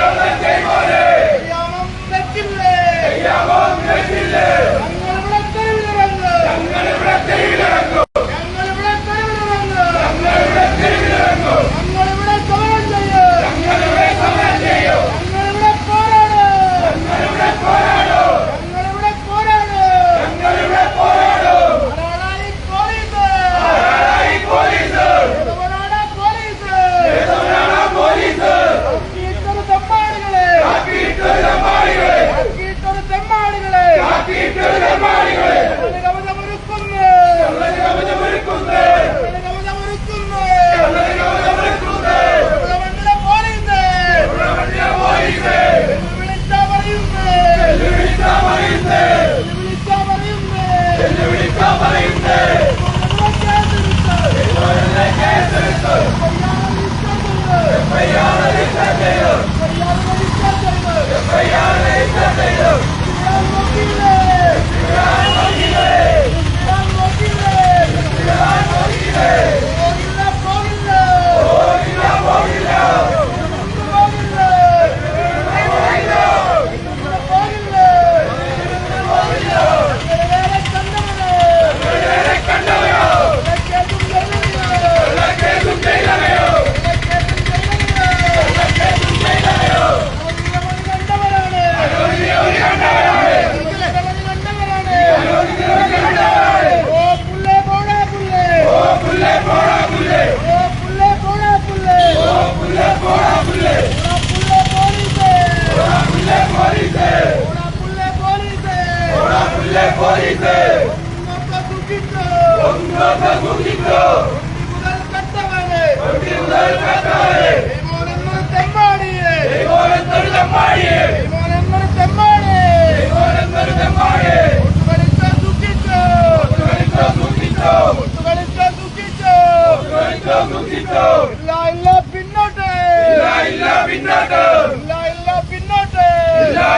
Pero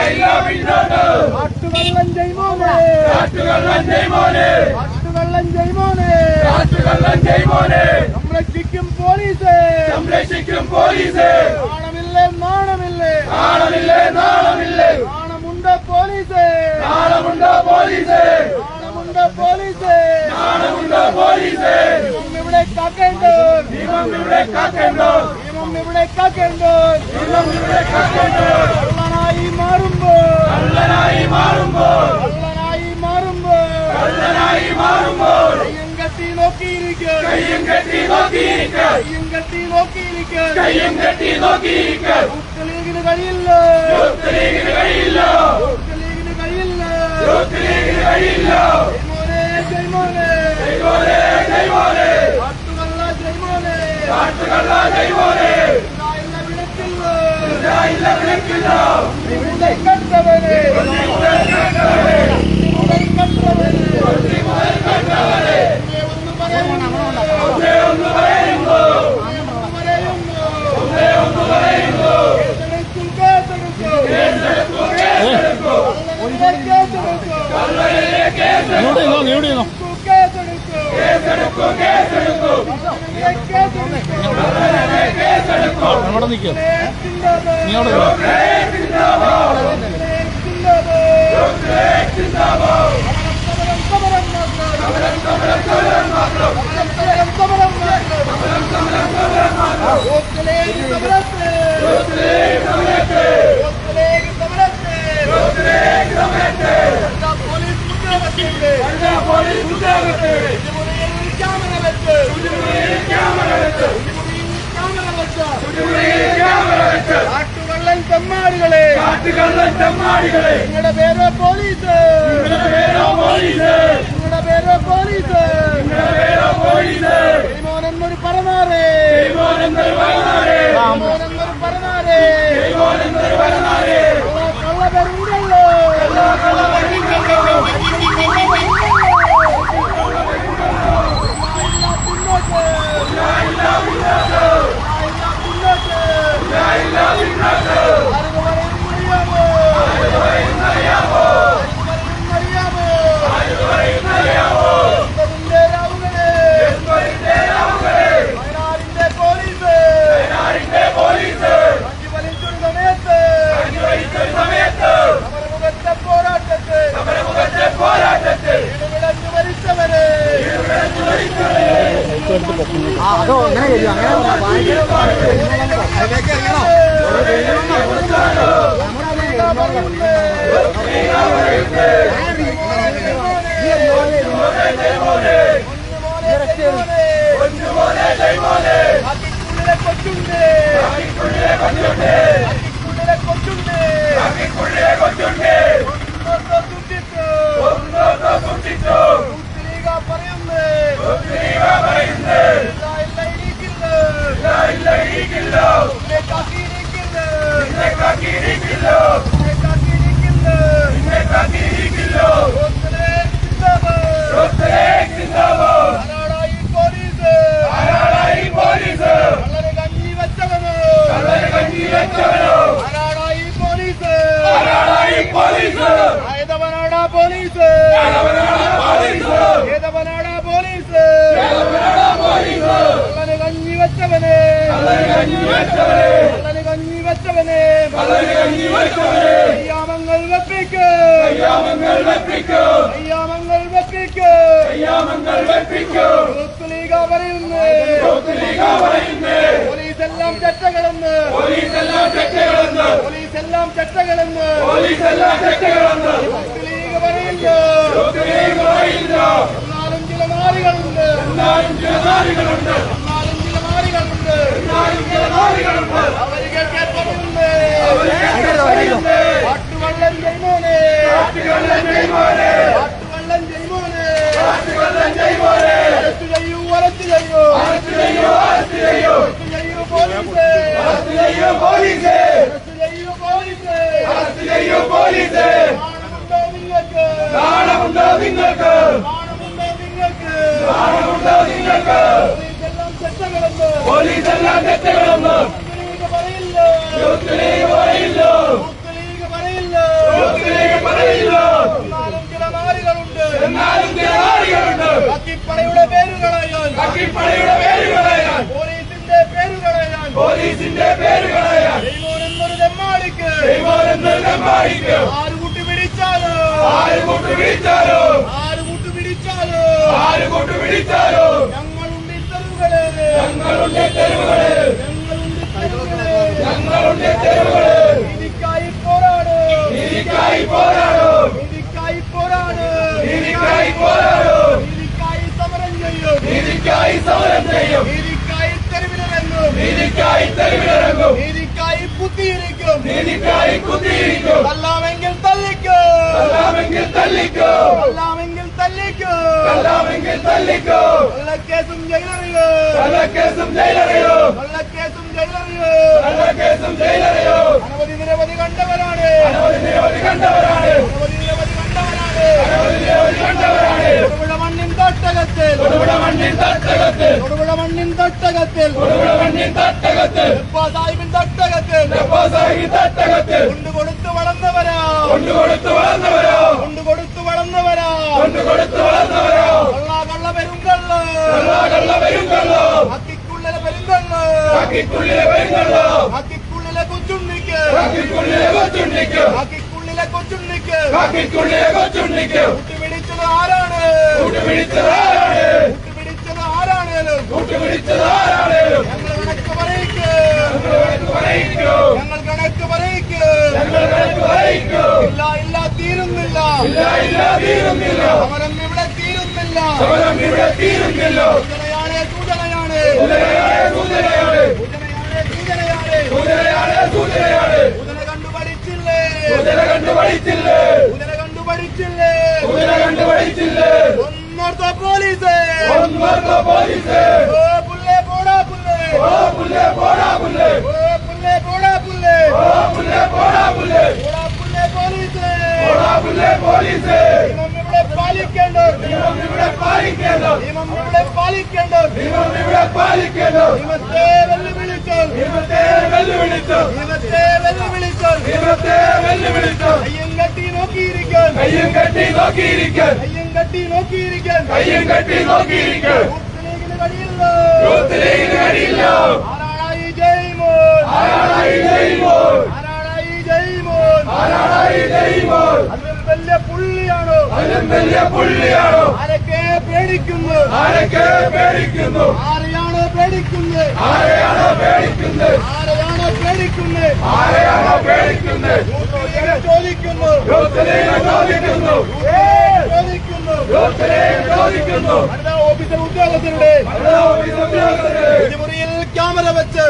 ഇല്ല ഇല്ല പിന്നോട്ട് കാട്ടുകള്ളൻ ജയ്മോനെ കാട്ടുകള്ളൻ ജയ്മോനെ കാട്ടുകള്ളൻ ജയ്മോനെ കാട്ടുകള്ളൻ ജയ്മോനെ സംരക്ഷിക്കും പോലീസ് സംരക്ഷിക്കും പോലീസ് നാണമില്ലേ നാണമില്ലേ നാണമില്ലേ നാണമില്ലേ നാണമുണ്ട് പോലീസ് നാണമുണ്ട് പോലീസ് നാണമുണ്ട് പോലീസ് നാണമുണ്ട് പോലീസ് നിയമം ഇവിടെ കാക്കേണ്ടോ നിയമം ഇവിടെ കാക്കേണ്ടോ നിയമം ഇവിടെ കാക്കേണ്ടോ നിയമം ഇവിടെ കാക്കേണ്ടോ കള്ളനായി മാറുമ്പോൾ കള്ളനായി മാറുമ്പോൾ കള്ളനായി മാറുമ്പോൾ കള്ളനായി മാറുമ്പോൾ കയ്യും കെട്ടി നോക്കിയിരിക്കുക കയ്യും കെട്ടി നോക്കിയിരിക്കുക കയ്യും കെട്ടി നോക്കിയിരിക്കുക കയ്യും കെട്ടി നോക്കിയിരിക്കുക യൂത്ത് ലീഗിന് കഴിയില്ല. യൂത്ത് ലീഗിന് കഴിയില്ല. യൂത്ത് ലീഗിന് കഴിയില്ല. യൂത്ത് ലീഗിന് കഴിയില്ല. ജയ്മോനെ ജയ്മോനെ ജയ്മോനെ ജയ്മോനെ കാട്ടുകള്ള ജയ്മോനെ കാട്ടുകള്ള ജയ്മോനെ കേസെടുക്കും കേസെടുക്കും. കേസെടുക്കും അവിടെ നിൽക്കുക കേസെടുക്കും നീ അവിടെ നിൽക്ക്. എടുത്ത് പൊക്കുന്നത് അതോ അങ്ങനെ കഴിയും അങ്ങനെ വെച്ചവനെ കയ്യാമങ്ങൾ വെപ്പിക്ക്. കയ്യാമങ്ങൾ വെപ്പിക്ക്. കയ്യാമങ്ങൾ വെപ്പിക്ക് കയ്യാമങ്ങൾ വെപ്പിക്ക് ലീഗ പറയുന്നേ ലീഗ പറയുന്നേ പോലീസ് എല്ലാം ചെറ്റകളെന്ന്. പോലീസ് എല്ലാം ചെറ്റകളെന്ന്. പോലീസ് എല്ലാം ചെറ്റകളെന്ന് പോലീസ് എല്ലാം ചെറ്റകളെന്ന് ലീഗ് പറയുന്നു ലീഗ് പറയുന്നു എന്നാലും ചില മാറികളുണ്ട് എന്നാലും ചില മാറികളുണ്ട് എന്നാലും ചില മാറികളുണ്ട് എന്നാലും കേൾക്കാൻ പറയുന്നേ കാട്ടുവള്ളം ജൈമോനെ കാട്ടുവള്ളം ജൈമോനെ കാട്ടുവള്ളം ജൈമോനെ കാട്ടുവള്ളം ജൈമോനെ അറസ്റ്റ് ചെയ്യൂ അറസ്റ്റ് ചെയ്യൂ അറസ്റ്റ് ചെയ്യൂ അറസ്റ്റ് ചെയ്യൂ അറസ്റ്റ് ചെയ്യൂ പോലീസേ അറസ്റ്റ് ചെയ്യൂ പോലീസേ അറസ്റ്റ് ചെയ്യൂ പോലീസേ അറസ്റ്റ് ചെയ്യൂ പോലീസേ നാണമുണ്ടോ നിങ്ങൾക്ക് നാണമുണ്ടോ നിങ്ങൾക്ക് നാണമുണ്ടോ നിങ്ങൾക്ക് ആര് കൂട്ടി പിടിച്ചാലോ ആര് കൂട്ടു പിടിച്ചാലോ ആര് കൂട്ടി പിടിച്ചാലോ ആര് കൂട്ടു പിടിച്ചാലോ ഞങ്ങളുണ്ട് തെരുവുകളെ ഞങ്ങളുണ്ട് തെരുവുകളെ ഞങ്ങളുടെ തെരുവുകളിൽ നീതിക്കായി പോരാടോ നീതിക്കായി പോരാടോ നീതിക്കായി പോരാടോ നീതിക്കായി പോരാടോ നീതിക്കായി സമരം ചെയ്യും നീതിക്കായി സമരം ചെയ്യും നീതിക്കായി തെരുവിലിറങ്ങും നീതിക്കായി തെരുവിലിറങ്ങും നീതിക്കായി കുത്തിയിരിക്കും. നീതിക്കായി കുത്തിയിരിക്കും. തല്ലാമെങ്കിൽ തല്ലിക്കോ കല്ലാമെങ്കിൽ തല്ലിക്കോ തല്ലാമെങ്കിൽ തല്ലിക്കോ കല്ലാമെങ്കിൽ തല്ലിക്കോ കള്ളക്കേസും ജയിലറിയോ. കള്ളക്കേസും ജയിലറിയോ. കള്ളക്കേസും ജയിലറിയോ. കള്ളക്കേസും ജയിലറിയോ. അനവധി നിരവധി കണ്ടവരാണ്. അനവധി നിരവധി കണ്ടവരാണ്. അനവധി നിരവധി കണ്ടവരാണ്. അനവധി നിരവധി കണ്ടവരാണ്. തട്ടകത്തിൽ. തൊടുപുഴ മണ്ണിൻ തട്ടകത്തിൽ. സാഹിബിൻ തട്ടകത്തിൽ. കൊണ്ടുകൊടുത്ത് വളർന്നവരാ. കൊണ്ടുകൊടുത്തു വളർന്നവരോ. കൊണ്ടുകൊടുത്ത് വളർന്നവരാ. കൊണ്ടുകൊടുത്തു വളർന്നവരാ. കള്ള കള്ള പെരുങ്കള്ള. കള്ള കള്ള പെരുങ്കള്ള. അക്കിക്കുള്ളിലെ പെരുങ്കള്ള. അക്കിക്കുള്ളിലെ പെരുങ്കള്ള. അക്കിക്കുള്ളിലെ കൊച്ചുണ്ണിക്ക്. അക്കിക്കുള്ളിലെ കൊച്ചുണ്ണിക്ക്. അക്കിക്കുള്ളിലെ കൊച്ചുണ്ണിക്ക്. അക്കിക്കുള്ളിലെ കൊച്ചുണ്ണിക്ക്. കൂട്ടുപിടിച്ചത് ആരാണേലും? കൂട്ടുപിടിച്ചത് കണക്ക് പറയിക്കൂ. കണക്ക് പറയിക്കൂ. കണക്ക് പറയിക്കൂ. ഇല്ല ഇല്ല ഇല്ല ഇല്ല ഇവിടെ തീരുന്നില്ല. ഇവിടെ തീരുന്നില്ല. സൂചനയാണ് സൂചനയാണ്. സൂചനയാണ് സൂചനയാണ്. സൂചനയാണ് मर तो पुलिस है। पुलिस नमस्ते नोकी नोकी കെട്ടി നോക്കിയിരിക്കാൻ കയ്യും കെട്ടി നോക്കിയിരിക്കാൻ. യൂത്ത് ലീഗിന് കഴിയില്ല. ആരാളായി ജയ്മോൾ ആരാളായി ജയ്മോൾ ആരാളായി ജയ്മോൾ ആരാളായി ജയ്മോൾ അതിലും വലിയ പുള്ളിയാണോ? അതിലും വലിയ പുള്ളിയാണോ? ആരൊക്കെ പേടിക്കുന്നു? ആരൊക്കെ പേടിക്കുന്നു? ആരെയാണോ പേടിക്കുന്നത്? ആരെയാണോ പേടിക്കുന്നത്? ആരെയാണോ പേടിക്കുന്നത്? ആരെയാണോ പേടിക്കുന്നത്? ചോദിക്കുന്നു. ചോദിക്കുന്നു. ഓഫീസർ ഉദ്യോഗസ്ഥരുടെ ശുചിമുറിയിൽ ക്യാമറ വെച്ച്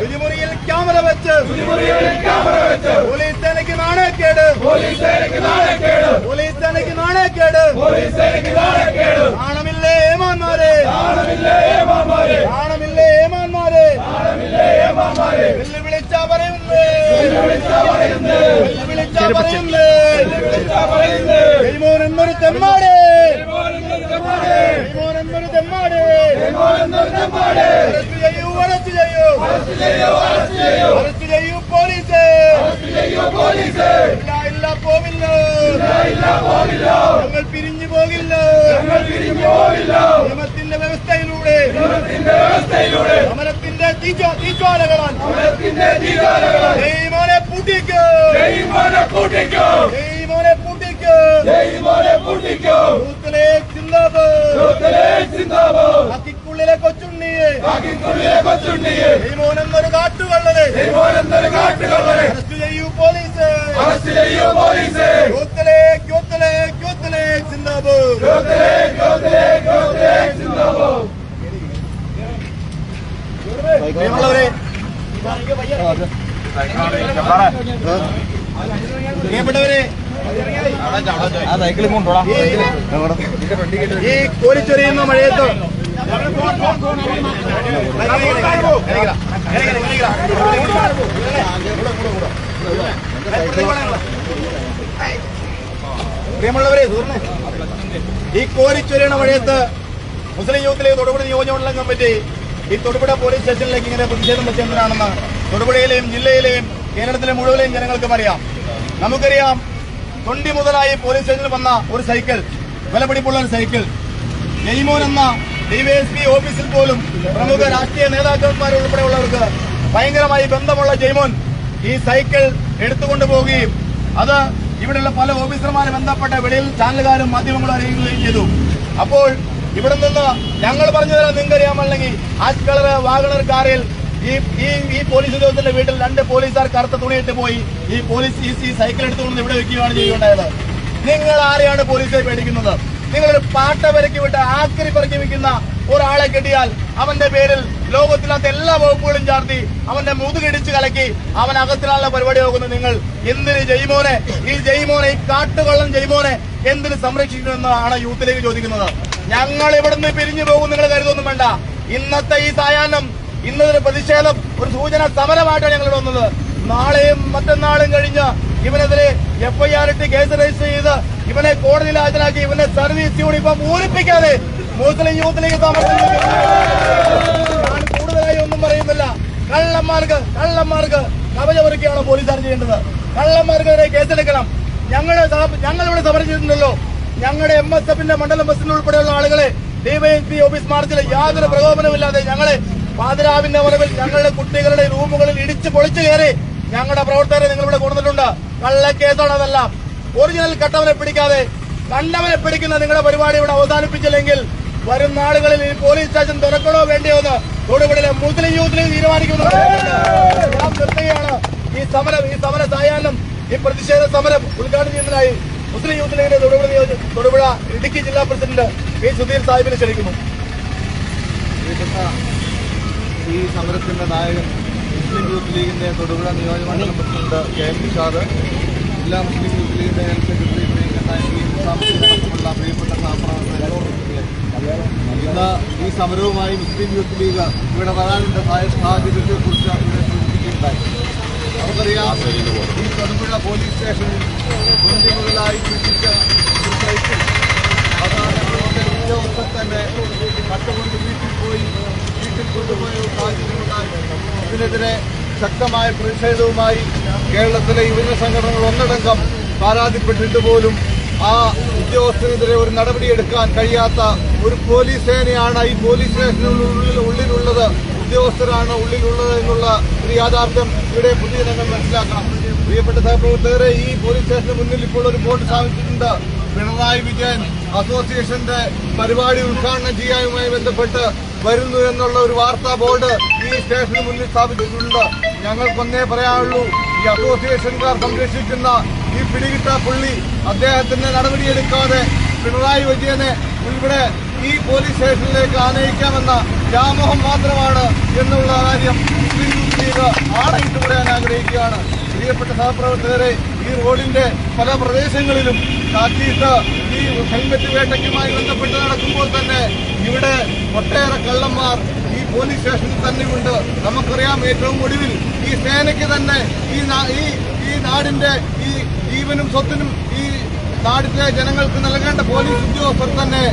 വിധിമുറിയിൽ ക്യാമറ വെച്ച് ശുചിമുറിയിൽ ക്യാമറ വെച്ച് പോലീസ് സേനയ്ക്ക് നാണയക്കേട് പോലീസ് സേനയ്ക്ക് നാണയക്കേട് പോലീസ് സേനയ്ക്ക് നാണയക്കേട് പോലീസ് സേനയ്ക്ക് നാണയക്കേട് നാണമില്ലേ ഏമാന്മാരെ ആണമില്ലേ ഏമാന്മാരെ നാണമില്ലേ ഏമാന്മാരെ ആണമില്ലേ ഏമാന്മാരെ വെല്ലുവിളിച്ചാ പറയുന്നേ വെല്ലുവിളിച്ചാ പറയുന്നേ വിളിച്ചാ പറയുന്നത് ജയ്മോൻ എന്നൊരു തെമ്മാട്. എന്നൊരു തെമ്മാട്. അറസ്റ്റ് ചെയ്യൂ അറസ്റ്റ് ചെയ്യൂ. അറസ്റ്റ് ചെയ്യൂ പോലീസ്. ഇല്ല ഇല്ല പോവില്ല. ഞങ്ങൾ പിരിഞ്ഞു പോകില്ല. നിയമത്തിന്റെ വ്യവസ്ഥയിലൂടെ. സമരത്തിന്റെ തീജ്വാലകളാണ് പൂട്ടിക്ക്. പൂട്ടിക്ക്. സിന്ദാബാദ് അക്കിക്കുള്ളിലെ കൊച്ചുണ്ണിയെ. ബാക്കിക്കുള്ളിലെ കൊച്ചുണ്ണിയെ. ജയ്മോൻ എന്നൊരു കാട്ടുകള്ളനെ ജയ്മോനെന്നൊരു കാട്ടുകള്ളനെ അറസ്റ്റ് ചെയ്യൂ പോലീസ്. അറസ്റ്റ് ചെയ്യൂ പോലീസ്. യൂത്തിലെ യൂത്തിലെ യൂത്തിലെ ചിന്താബ് യൂത്തിലെ യൂത്തിലെ യൂത്തിലെ പ്രിയപ്പെട്ടവരെ ഈ കോരിച്ചൊരിയുന്ന മഴയത്ത് പ്രിയമുള്ളവരെ ഈ കോരിച്ചൊരിയണ മഴയത്ത് മുസ്ലിം യൂത്ത് ലീഗ് തൊടുപുഴ നിയോജകമണ്ഡലം കമ്മിറ്റി ഈ തൊടുപുഴ പോലീസ് സ്റ്റേഷനിലേക്ക് ഇങ്ങനെ പ്രതിഷേധം വെച്ചെന്തിനാണെന്ന് തൊടുപുഴയിലെയും ജില്ലയിലെയും കേരളത്തിലെ മുഴുവനെയും ജനങ്ങൾക്കും അറിയാം. നമുക്കറിയാം തൊണ്ടി മുതലായി പോലീസ് സ്റ്റേഷനിൽ വന്ന ഒരു സൈക്കിൾ വിലപിടിപ്പുള്ള ഒരു സൈക്കിൾ. ജയ്മോൻ എന്ന ഡിവൈഎസ്പി ഓഫീസിൽ പോലും പ്രമുഖ രാഷ്ട്രീയ നേതാക്കന്മാർ ഉൾപ്പെടെയുള്ളവർക്ക് ഭയങ്കരമായി ബന്ധമുള്ള ജയ്മോൻ ഈ സൈക്കിൾ എടുത്തുകൊണ്ടു പോവുകയും അത് ഇവിടെയുള്ള പല ഓഫീസർമാരെ ബന്ധപ്പെട്ട വെളിയിൽ ചാനലുകാരും മാധ്യമങ്ങളും അറിയിക്കുകയും ചെയ്തു. അപ്പോൾ ഇവിടെ നിന്ന് ഞങ്ങൾ പറഞ്ഞു തരാൻ നിങ്ങൾക്കറിയാമല്ലെങ്കിൽ ആജ് കളർ വാഗണർ കാറിൽ ഈ ഈ പോലീസ് ഉദ്യോഗസ്ഥന്റെ വീട്ടിൽ രണ്ട് പോലീസുകാർ കറുത്ത തുണിയിട്ട് പോയി. ഈ പോലീസ് ഈ സി സൈക്കിൾ എടുത്തുകൊണ്ട് ഇവിടെ വെക്കുകയാണ് ചെയ്യുകയുണ്ടായത്. നിങ്ങൾ ആരെയാണ് പോലീസെ പേടിക്കുന്നത്? നിങ്ങളൊരു പാട്ട പെരക്കി വിട്ട് ആക്രി പെരക്കി വെക്കുന്ന ഒരാളെ കെട്ടിയാൽ അവന്റെ പേരിൽ ലോകത്തിനകത്ത് എല്ലാ വകുപ്പുകളും ചാർത്തി അവന്റെ മുതുകിടിച്ച് കലക്കി അവൻ അകത്തിനുള്ള പരിപാടി പോകുന്ന നിങ്ങൾ. എന്തിന് ജയ്മോനെ ഈ ജയ്മോനെ ഈ കാട്ടുകൊള്ളം ജയ്മോനെ എന്തിന് സംരക്ഷിക്കണമെന്നാണ് യൂത്തിലേക്ക് ചോദിക്കുന്നത്. ഞങ്ങൾ ഇവിടുന്ന് പിരിഞ്ഞു പോകും നിങ്ങൾ കരുതൊന്നും വേണ്ട. ഇന്നത്തെ ഈ സായാഹ്നം ഇന്നൊരു പ്രതിഷേധം ഒരു സൂചന സമരമായിട്ടാണ് ഞങ്ങൾ ഇവിടെ വന്നത്. നാളെയും മറ്റന്നാളും കഴിഞ്ഞ് ഇവനെതിരെ എഫ്ഐആർ ഇട്ട് കേസ് രജിസ്റ്റർ ചെയ്ത് ഇവനെ കോടതിയിൽ ഹാജരാക്കി ഇവനെ സർവീസ് യൂണിഫോം പൂരിപ്പിക്കാതെ മുസ്ലിം യൂത്ത് ലീഗ് ഞാൻ കൂടുതലായി ഒന്നും പറയുന്നില്ല. കള്ളന്മാർക്ക് കള്ളന്മാർക്ക് കവചമൊരുക്കിയാണ് പോലീസുകാർ ചെയ്യേണ്ടത്. കള്ളന്മാർക്കെതിരെ കേസെടുക്കണം. ഞങ്ങളുടെ ഞങ്ങൾ ഞങ്ങളിവിടെ സമരം ചെയ്തിട്ടുണ്ടല്ലോ ഞങ്ങളുടെ എം എസ് എഫിന്റെ മണ്ഡലം ബസ്സിൽ ഉൾപ്പെടെയുള്ള ആളുകളെ ഡിവൈഎസ്പി ഓഫീസ് മാർച്ചിൽ യാതൊരു പ്രകോപനമില്ലാതെ ഞങ്ങളെ പാതിരാവിന്റെ മറവിൽ ഞങ്ങളുടെ കുട്ടികളുടെ റൂമുകളിൽ ഇടിച്ച് പൊളിച്ചു കയറി ഞങ്ങളുടെ പ്രവർത്തകരെ നിങ്ങളിവിടെ കൊടുത്തിട്ടുണ്ട് കള്ളക്കേസാണ് അതെല്ലാം. ഒറിജിനൽ കട്ടവനെ പിടിക്കാതെ കണ്ടവനെ പിടിക്കുന്ന നിങ്ങളുടെ പരിപാടി ഇവിടെ അവസാനിപ്പിച്ചില്ലെങ്കിൽ വരും നാളുകളിൽ ഈ പോലീസ് സ്റ്റേഷൻ തുറക്കണോ വേണ്ടിയോ എന്ന് തൊടുപുഴയിലെ മുസ്ലിം യൂത്തിൽ തീരുമാനിക്കുന്നു. ഞാൻ നിർത്തുകയാണ്. ഈ സമരം ഈ സമര സായാഹ്നം ഈ പ്രതിഷേധ സമരം ഉദ്ഘാടനം ചെയ്യുന്നതിനായി മുസ്ലിം യൂത്ത് ലീഗിന്റെ തൊടുപുഴ തൊടുപുഴ ഇടുക്കി ജില്ലാ പ്രസിഡന്റ് പി സുധീർ സാഹിബിനെ ക്ഷണിക്കുന്നു. ഈ സമരത്തിന്റെ നായകൻ മുസ്ലിം യൂത്ത് ലീഗിന്റെ തൊടുപുഴ നിയോജകമണ്ഡലം പ്രസിഡന്റ് കെ എം നിഷാദ് ജില്ലാ മുസ്ലിം യൂത്ത് ലീഗിന്റെ ഹെൽത്ത് സെക്രട്ടറി പ്രിയങ്കുള്ള പ്രിയപ്പെട്ട സഹപ്രവർത്തകർ ഇന്ന് ഈ സമരവുമായി മുസ്ലിം യൂത്ത് ലീഗ് ഇവിടെ സാഹ- സാഹചര്യത്തെക്കുറിച്ച് ഇവിടെ സൂചിപ്പിക്കുകയുണ്ടായി. നമുക്കറിയാം ഈ തൊടുപുഴ പോലീസ് സ്റ്റേഷനിൽ മുതലായി പിടിച്ച അതാണ് നമ്മുടെ ഉദ്യോഗസ്ഥർ തന്നെ കട്ടുകൊണ്ട് വീട്ടിൽ പോയി വീട്ടിൽ കൊണ്ടുപോയ ഒരു സാഹചര്യമുണ്ടായി ഇതിനെതിരെ ശക്തമായ പ്രതിഷേധവുമായി കേരളത്തിലെ യുവജന സംഘടനകൾ ഒന്നടങ്കം പരാതിപ്പെട്ടിട്ട് പോലും ആ ഉദ്യോഗസ്ഥനെതിരെ ഒരു നടപടി എടുക്കാൻ കഴിയാത്ത ഒരു പോലീസ് സേനയാണ് ഈ പോലീസ് സ്റ്റേഷനുള്ളിൽ ഉള്ളിലുള്ളത്. ഉദ്യോഗസ്ഥരാണ് ഉള്ളിലുള്ളത് എന്നുള്ള ഒരു യാഥാർത്ഥ്യം ഇവിടെ പൊതുജനങ്ങൾ മനസ്സിലാക്കണം. പ്രിയപ്പെട്ട സഹപ്രവർത്തകരെ ഈ പോലീസ് സ്റ്റേഷന് മുന്നിൽ ഇപ്പോൾ ഒരു ബോർഡ് സ്ഥാപിച്ചിട്ടുണ്ട്. പിണറായി വിജയൻ അസോസിയേഷന്റെ പരിപാടി ഉദ്ഘാടനം ചെയ്യാനുമായി ബന്ധപ്പെട്ട് വരുന്നു എന്നുള്ള ഒരു വാർത്താ ബോർഡ് ഈ സ്റ്റേഷന് മുന്നിൽ സ്ഥാപിച്ചിട്ടുണ്ട്. ഞങ്ങൾക്കൊന്നേ പറയാനുള്ളൂ ഈ അസോസിയേഷൻകാർ സംരക്ഷിക്കുന്ന ഈ പിടികിട്ട പുള്ളി അദ്ദേഹത്തിന്റെ നടപടിയെടുക്കാതെ പിണറായി വിജയനെ ഇവിടെ ഈ പോലീസ് സ്റ്റേഷനിലേക്ക് ആനയിക്കാമെന്ന വ്യാമോഹം മാത്രമാണ് എന്നുള്ള കാര്യം ആണയിട്ട് പറയാൻ ആഗ്രഹിക്കുകയാണ്. പ്രിയപ്പെട്ട സഹപ്രവർത്തകരെ ഈ റോഡിന്റെ പല പ്രദേശങ്ങളിലും കാറ്റിയിട്ട് ഈ ഹെൽമെറ്റ് വേട്ടയ്ക്കുമായി ബന്ധപ്പെട്ട് നടക്കുമ്പോൾ തന്നെ ഇവിടെ ഒട്ടേറെ കള്ളന്മാർ ഈ പോലീസ് സ്റ്റേഷനിൽ തന്നെയുണ്ട് നമുക്കറിയാം ഏറ്റവും ഒടുവിൽ ഈ സേനയ്ക്ക് തന്നെ ഈ ഈ നാടിന്റെ ഈ ജീവനും സ്വത്തിനും ഈ നാടിന്റെ ജനങ്ങൾക്ക് നൽകേണ്ട പോലീസ് ഉദ്യോഗസ്ഥർ തന്നെ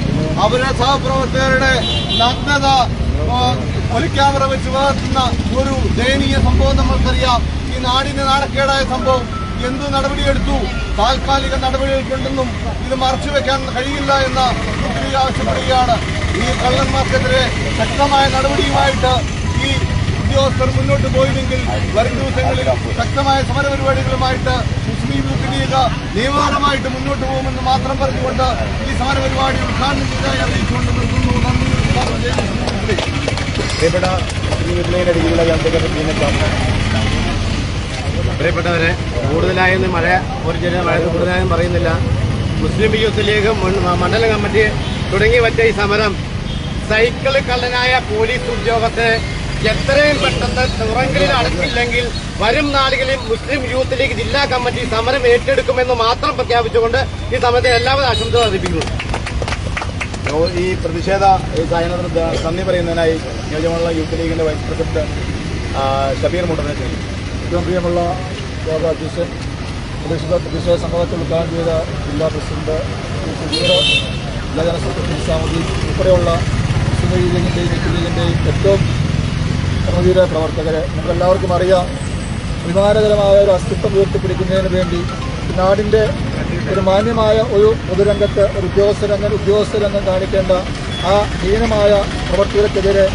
അവരുടെ സഹപ്രവർത്തകരുടെ നഗ്നത ഒലിക്യാമറ വെച്ച് വളർത്തുന്ന ഒരു ദയനീയ സംഭവം നമ്മൾക്കറിയാം ഈ നാടിന് നാണക്കേടായ സംഭവം എന്ത് നടപടിയെടുത്തു? താൽക്കാലിക നടപടികൾക്കുണ്ടെന്നും ഇത് മറച്ചു വെക്കാൻ കഴിയില്ല എന്ന മുഖ്യമന്ത്രി ആവശ്യപ്പെടുകയാണ്. ഈ കള്ളന്മാർക്കെതിരെ ശക്തമായ നടപടിയുമായിട്ട് ഈ ഉദ്യോഗസ്ഥർ മുന്നോട്ട് പോയില്ലെങ്കിൽ വരും ദിവസങ്ങളിൽ ശക്തമായ സമരപരിപാടികളുമായിട്ട് മുസ്ലിം യൂത്ത് ലീഗ് നിയമപരമായിട്ട് മുന്നോട്ട് പോകുമെന്ന് മാത്രം പറഞ്ഞുകൊണ്ട് ഈ സമരപരിപാടി ഉദ്ഘാടനം ചെയ്തതായി അറിയിച്ചുകൊണ്ട് നിർത്തുന്നു. നന്ദി. പ്രിയപ്പെട്ട ലീഗിന്റെ രീതിയിലുള്ള ജനതയ്ക്ക് പ്രിയപ്പെട്ടവരെ കൂടുതലായൊന്നും മഴ ഒരു ചെറിയ മഴ കൂടുതലായും പറയുന്നില്ല. മുസ്ലിം യൂത്ത് ലീഗ് മണ്ഡല കമ്മിറ്റി തുടങ്ങി വച്ച ഈ സമരം സൈക്കിൾ കള്ളനായ പോലീസ് ഉദ്യോഗത്തെ എത്രയും പെട്ടെന്ന് തുറങ്കലിൽ അടച്ചില്ലെങ്കിൽ വരും നാളുകളിൽ മുസ്ലിം യൂത്ത് ലീഗ് ജില്ലാ കമ്മിറ്റി സമരം ഏറ്റെടുക്കുമെന്ന് മാത്രം പ്രഖ്യാപിച്ചുകൊണ്ട് ഈ സമരത്തിന് എല്ലാവരും ആശംസകൾ അറിയിപ്പിക്കുന്നു ഈ പ്രതിഷേധ ഈ സായനത്തിന് നന്ദി പറയുന്നതിനായി നിയോജകമണ്ഡലം യൂത്ത് ലീഗിന്റെ വൈസ് പ്രസിഡന്റ് ഷബീർ മുട്ടനെ ചെയ്തു ഏറ്റവും പ്രിയമുള്ള യോഗ അധ്യക്ഷൻ പ്രതിഷേധ പ്രതിഷേധ സംഘത്തിൽ ഉദ്ഘാടനം ചെയ്ത ജില്ലാ പ്രസിഡന്റ് ജില്ലാ ജനറൽ സെക്രട്ടറി സാമതി ഉൾപ്പെടെയുള്ള മുസ്ലിം ലീഗിന്റെയും യൂത്ത് ലീഗിന്റെയും ഏറ്റവും പ്രമുഖ പ്രവർത്തകരെ നമുക്കെല്ലാവർക്കും അറിയാം. അഭിമാനകരമായ ഒരു അസ്തിത്വം ഉയർത്തിപ്പിടിക്കുന്നതിന് വേണ്ടി നാടിന്റെ ഒരു മാന്യമായ ഒരു പൊതുരംഗത്ത് ഒരു ഉദ്യോഗസ്ഥരംഗം ഉദ്യോഗസ്ഥരംഗം കാണിക്കേണ്ട ആ ഹീനമായ പ്രവർത്തകർക്കെതിരെ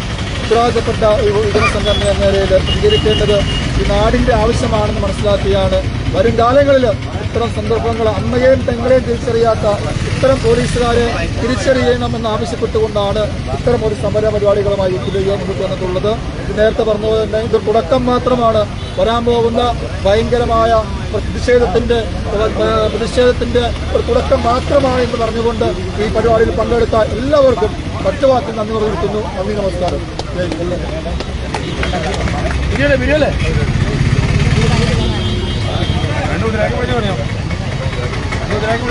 ഉത്തരവാദിത്തപ്പെട്ട ഒരു യുവജന സംഘടന എന്ന നിലയിൽ പ്രതികരിക്കേണ്ടത് ഈ നാടിന്റെ ആവശ്യമാണെന്ന് മനസ്സിലാക്കിയാണ്. വരും കാലങ്ങളിൽ ഇത്തരം സന്ദർഭങ്ങൾ അമ്മയെയും പെങ്ങളെയും തിരിച്ചറിയാത്ത ഇത്തരം പോലീസുകാരെ തിരിച്ചറിയണമെന്ന് ആവശ്യപ്പെട്ടുകൊണ്ടാണ് ഇത്തരം ഒരു സമര പരിപാടികളുമായി വന്നിട്ടുള്ളത് നേരത്തെ പറഞ്ഞതുപോലെ തന്നെ ഇത് തുടക്കം മാത്രമാണ്. വരാൻ പോകുന്ന ഭയങ്കരമായ പ്രതിഷേധത്തിന്റെ പ്രതിഷേധത്തിന്റെ ഒരു തുടക്കം മാത്രമാണ് എന്ന് പറഞ്ഞുകൊണ്ട് ഈ പരിപാടിയിൽ പങ്കെടുത്ത എല്ലാവർക്കും പറ്റുവാക്കി നന്ദി നിർവഹിക്കുന്നു നന്ദി നമസ്കാരം. ബിരിയാണി ബിരിയാണി. രണ്ടു കുതിരാക്കി പഠിച്ചു പറയാം രണ്ടു കുതിരാക്കി